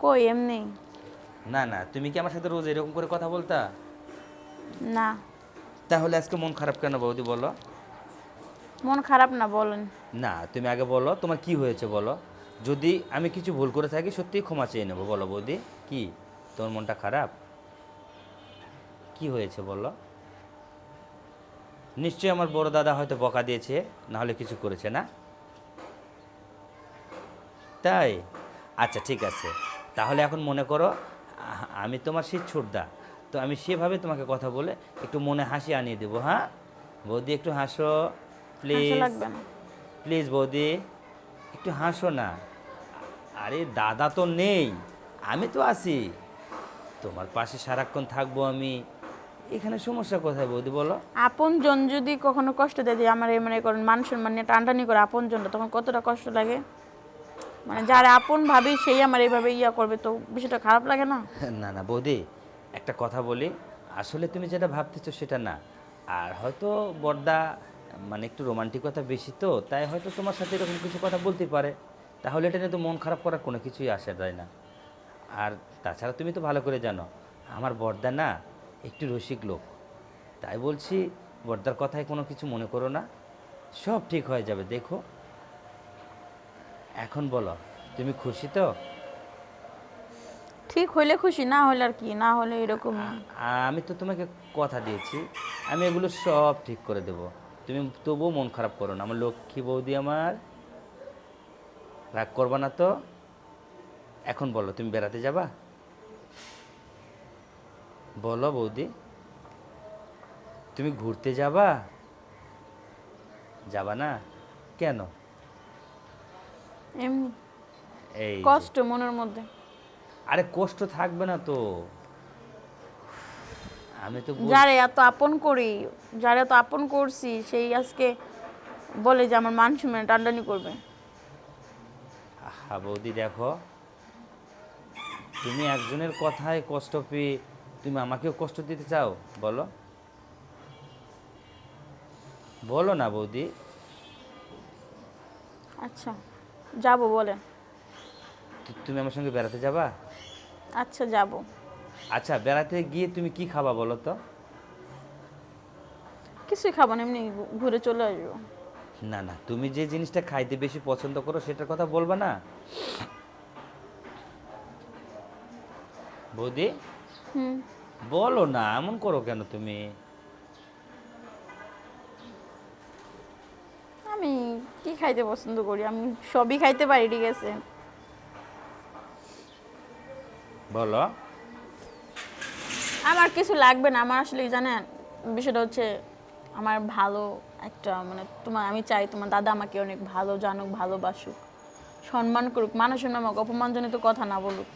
কই এমনি? না না তুমি কি আমার সাথে রোজ এরকম করে কথা বলতা? না। তাহলে আজকে মন খারাপ কেন বৌদি বলো? মন খারাপ না বলেন। না তুমি আগে বলো তোমার কি হয়েছে বলো? যদি আমি কিছু ভুল করে থাকি সত্যিই ক্ষমা চেয়ে নেব বলো বৌদি। কি? তোমার মনটা খারাপ? কি হয়েছে বলো? নিশ্চয়ই আমার বড় দাদা হয়তো বকা দিয়েছে না হলে কিছু করেছে না? তাই? আচ্ছা ঠিক আছে। তাহলে এখন মনে করো আমি তোমার সেই ছোটদা। তো আমি সেভাবে তোমাকে কথা বলে একটু মনে হাসি আনিয়ে দেবো হ্যাঁ? বৌদি একটু হাসো প্লিজ প্লিজ বৌদি একটু হাসো না। আরে দাদা তো নেই আমি তো আছি। তোমার পাশে সারাক্ষণ থাকব আমি। এখানে সমস্যা কোথায় বৌদি বলো। আপন জন যদি কখনো কষ্ট দেয় যে আমার এই মনে করেন মান সম্মান নিয়ে টানটানি করে আপন জনটা তখন কতটা কষ্ট লাগে? মানে যারা আপন ভাবি, সেই আমার এইভাবে ইয়া করবে, তো বিষয়টা খারাপ লাগে না? না না, বৌদি, একটা কথা বলি। আসলে তুমি যেটা ভাবতেছো সেটা না। আর হয়তো বর্দা মানে একটু রোমান্টিকতা বেশি তো, তাই হয়তো তোমার সাথে এরকম কিছু কথা বলতে পারে। তাহলে এটা নিয়ে তো মন খারাপ করার কোনো কিছুই আসে যায় না। আর তাছাড়া তুমি তো ভালো করে জানো, আমার বর্দা না একটু রসিক লোক। তাই বলছি, বর্দার কথায় কোনো কিছু মনে করো না। সব ঠিক হয়ে যাবে, দেখো। এখন বলো তুমি খুশি তো? ঠিক হইলে খুশি না হলে আর কি না হলে এরকম। আমি তো তোমাকে কথা দিয়েছি আমি এগুলো সব ঠিক করে দেব। তুমি তবুও মন খারাপ করো না আমার লক্ষ্মী বৌদি আমার। রাগ করবা না তো? এখন বলো তুমি বেড়াতে যাবা? বলো বৌদি তুমি ঘুরতে যাবা? যাবা না? কেন? এমনি। এই কষ্ট মনের মধ্যে। আরে কষ্ট থাকবে না তো। আমি তো যারে এত আপন করি যারে এত আপন করছি সেই আজকে বলে যে আমার মান সম্মান টানটানি করবে। আহা বৌদি দেখো তুমি একজনের কথায় কষ্ট পেয়ে তুমি আমাকেও কষ্ট দিতে চাও? বলো। বলো না বৌদি। আচ্ছা। যাব বলে তু- তুমি আমার সঙ্গে বেড়াতে যাবা? আচ্ছা যাব। আচ্ছা বেড়াতে গিয়ে তুমি কি খাবা বলো তো? কিছুই খাব না এমনি ঘুরে চলে আসব। না না তুমি যে জিনিসটা খাইতে বেশি পছন্দ করো সেটার কথা বলবা না? বৌদি? হুম। বলো না এমন করো কেন তুমি আমি কি খাইতে পছন্দ করি আমি সবই খাইতে পারি ঠিক আছে? বলো। আমার কিছু লাগবে না আমার আসলে জানেন বিষয়টা হচ্ছে আমার ভালো একটা মানে তোমার আমি চাই তোমার দাদা আমাকে অনেক ভালো জানুক ভালোবাসুক সম্মান করুক মানুষের নামে অপমানজনিত কথা না বলুক।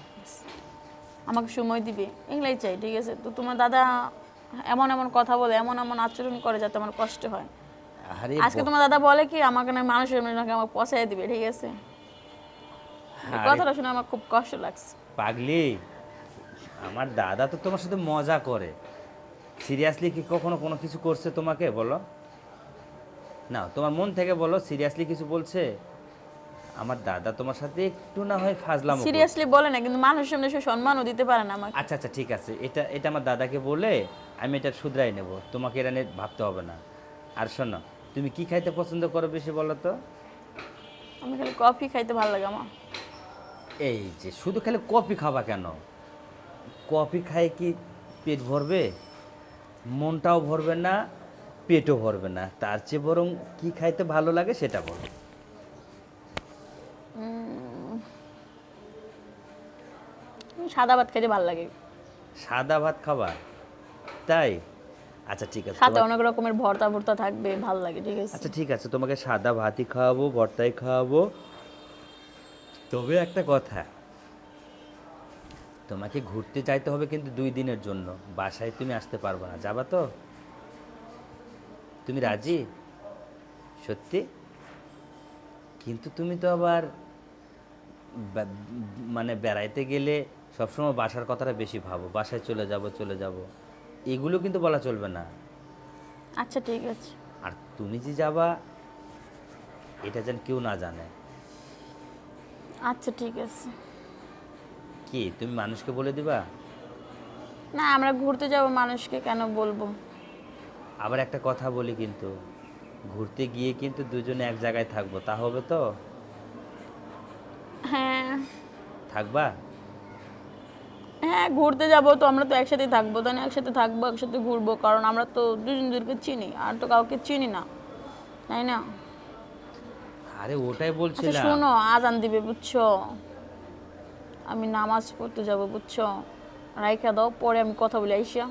আমাকে সময় দিবে এগুলাই চাই ঠিক আছে? তো তোমার দাদা এমন এমন কথা বলে এমন এমন আচরণ করে যাতে আমার কষ্ট হয়। আজকে তোমার দাদা বলে কি আমাকে না মানুষের নাকি আমাকে পচাই দিবে ঠিক আছে? কথাটা শুনে আমার খুব কষ্ট লাগছে। পাগলি আমার দাদা তো তোমার সাথে মজা করে। সিরিয়াসলি কি কখনো কোনো কিছু করছে তোমাকে বলো? না তোমার মন থেকে বলো সিরিয়াসলি কিছু বলছে? আমার দাদা তোমার সাথে একটু না হয় ফাজলাম সিরিয়াসলি বলে না কিন্তু মানুষের সামনে সে সম্মানও দিতে পারে না আমাকে। আচ্ছা আচ্ছা ঠিক আছে। এটা এটা আমার দাদাকে বলে আমি এটা শুধরাই নেব। তোমাকে এটা নিয়ে ভাবতে হবে না। আর শোনো তুমি কি খাইতে পছন্দ করো বেশি বলো তো? আমি খালি কফি খাইতে ভালো লাগে আমার এই যে শুধু খালি কফি খাবা কেন? কফি খাই কি পেট ভরবে? মনটাও ভরবে না পেটও ভরবে না। তার চেয়ে বরং কি খাইতে ভালো লাগে সেটা বলো। সাদা ভাত খাইতে ভালো লাগে। সাদা ভাত খাবা? তাই? আচ্ছা ঠিক আছে। সাথে অনেক রকমের ভর্তা ভর্তা থাকবে ভালো লাগে ঠিক আছে। আচ্ছা ঠিক আছে তোমাকে সাদা ভাতই খাওয়াবো ভর্তাই খাওয়াবো। তবে একটা কথা তোমাকে ঘুরতে যাইতে হবে কিন্তু দুই দিনের জন্য। বাসায় তুমি আসতে পারবে না যাবা তো? তুমি রাজি? সত্যি? কিন্তু তুমি তো আবার মানে বেড়াইতে গেলে সবসময় বাসার কথাটা বেশি ভাবো বাসায় চলে যাব চলে যাব। এগুলো কিন্তু বলা চলবে না। আচ্ছা ঠিক আছে। আর তুমি যে যাবা এটা যেন কেউ না জানে। আচ্ছা ঠিক আছে। কি তুমি মানুষকে বলে দিবা? না আমরা ঘুরতে যাব মানুষকে কেন বলব? আবার একটা কথা বলি কিন্তু ঘুরতে গিয়ে কিন্তু দুজনে এক জায়গায় থাকব তা হবে তো? হ্যাঁ। থাকবা? হ্যাঁ ঘুরতে যাব তো আমরা তো একসাথেই থাকব। তাই না একসাথে থাকব একসাথে ঘুরবো কারণ আমরা তো দুজন দুজনকে চিনি আর তো কাউকে চিনি না তাই না? আরে ওটাই আচ্ছা বলছিলাম। শোনো আজান দিবে বুঝছ? আমি নামাজ পড়তে যাব বুঝছ? রাইখা দাও পরে আমি কথা বলে আইসা।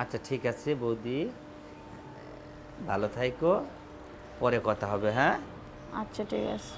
আচ্ছা ঠিক আছে বৌদি। ভালো থাইকো পরে কথা হবে হ্যাঁ? আচ্ছা ঠিক আছে।